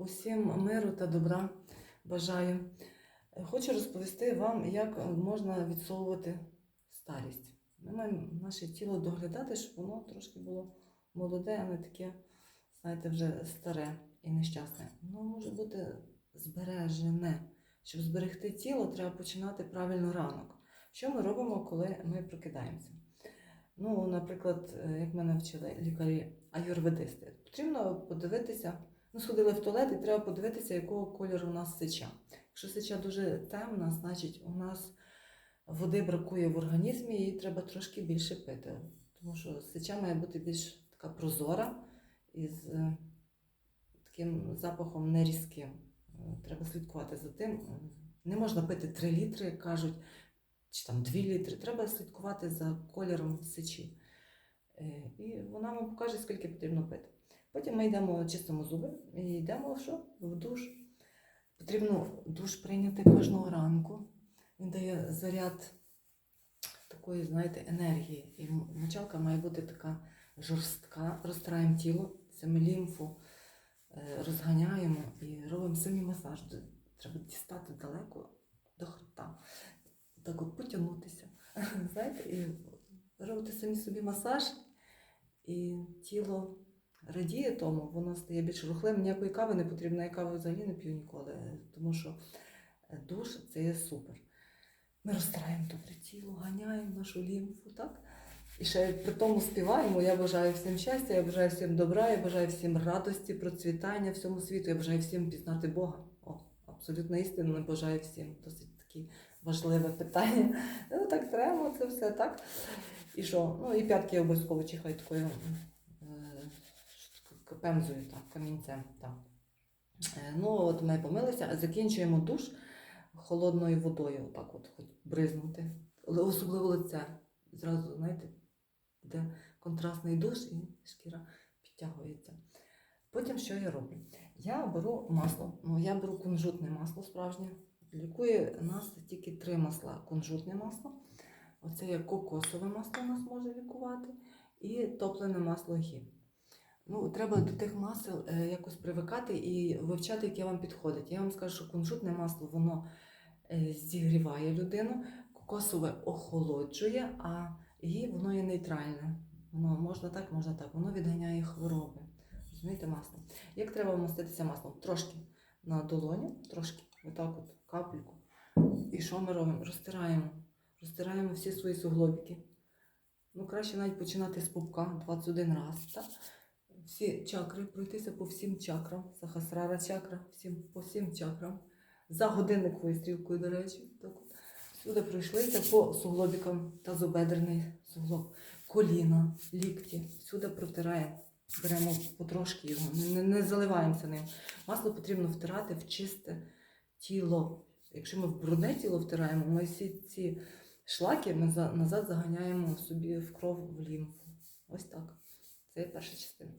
Усім миру та добра бажаю. Хочу розповісти вам, як можна відсовувати старість. Ми маємо наше тіло доглядати, щоб воно трошки було молоде, а не таке, знаєте, вже старе і нещасне. Воно може бути збережене. Щоб зберегти тіло, треба починати правильно ранок. Що ми робимо, коли ми прокидаємося? Ну, наприклад, е, як мене вчили лікарі аюрведисти, потрібно подивитися, ну, сходили в туалет і треба подивитися, якого кольору у нас сеча. Якщо сеча дуже темна, значить у нас води бракує в організмі, її треба трошки більше пити. Тому що сеча має бути більш така прозора із е, таким запахом нерізким. Треба слідкувати за тим. Не можна пити 3 літри, як кажуть, чи там 2 літри. Треба слідкувати за кольором сечі. Е, І вона вам покаже, скільки потрібно пити. Потім ми йдемо, чистимо зуби і йдемо в що? В душ. Потрібно душ прийняти кожного ранку. Він дає заряд такої, знаєте, енергії. І мочалка має бути така жорстка. Розтираємо тіло, самі лімфу е, розганяємо і робимо самі масаж. Треба дістати далеко до хребта. Так от потягнутися. Знаєте, і робити самі собі масаж, і тіло радіє тому, воно стає більш рухливим. Ніякої кави не потрібно, я каву взагалі не п'ю ніколи, тому що е, душ це є супер. Ми розтираємо добре тіло, ганяємо нашу лімфу, так? І ще при тому співаємо. Я бажаю всім щастя, я бажаю всім добра, я бажаю всім радості, процвітання всьому світу. Я бажаю всім пізнати Бога. О, абсолютно істинно не бажаю всім. Досить таке важливе питання. Ну так треба, це все так. І що? Ну і п'ятки обов'язково чихаю такою пемзою, так, камінцем. Так. Е, Ну, от ми помилися, закінчуємо душ холодною водою, отак от хоч бризнути. Особливо лице. Зразу, знаєте, буде контрастний душ і шкіра підтягується. Потім що я роблю? Я беру масло. Ну, я беру кунжутне масло справжнє. Лікує нас тільки три масла: кунжутне масло, оце є кокосове масло нас може лікувати, і топлене масло гі. Ну, треба до тих масел е, якось привикати і вивчати, яке вам підходить. Я вам скажу, що кунжутне масло воно е, зігріває людину, кокосове охолоджує, а гі воно є нейтральне. Воно можна так, можна так, воно відганяє хвороби. Розумієте, масло. Як треба маститися маслом? Трошки на долоні, трошки, отак от, капельку. І що ми робимо? Розтираємо. Розтираємо всі свої суглобики. Ну, краще навіть починати з пупка 21 раз. Так? Всі чакри, пройтися по всім чакрам. Сахасрара чакра, всім, по всім чакрам. За годинниковою стрілкою, до речі. Так. Сюди пройшлися по суглобікам, тазобедрений суглоб, коліна, лікті. Сюди протираємо. Беремо потрошки його, не, не заливаємося ним. Масло потрібно втирати в чисте тіло. Якщо ми в брудне тіло втираємо, ми всі ці шлаки назад заганяємо собі в кров в лімфу. Ось так. Це перша частина.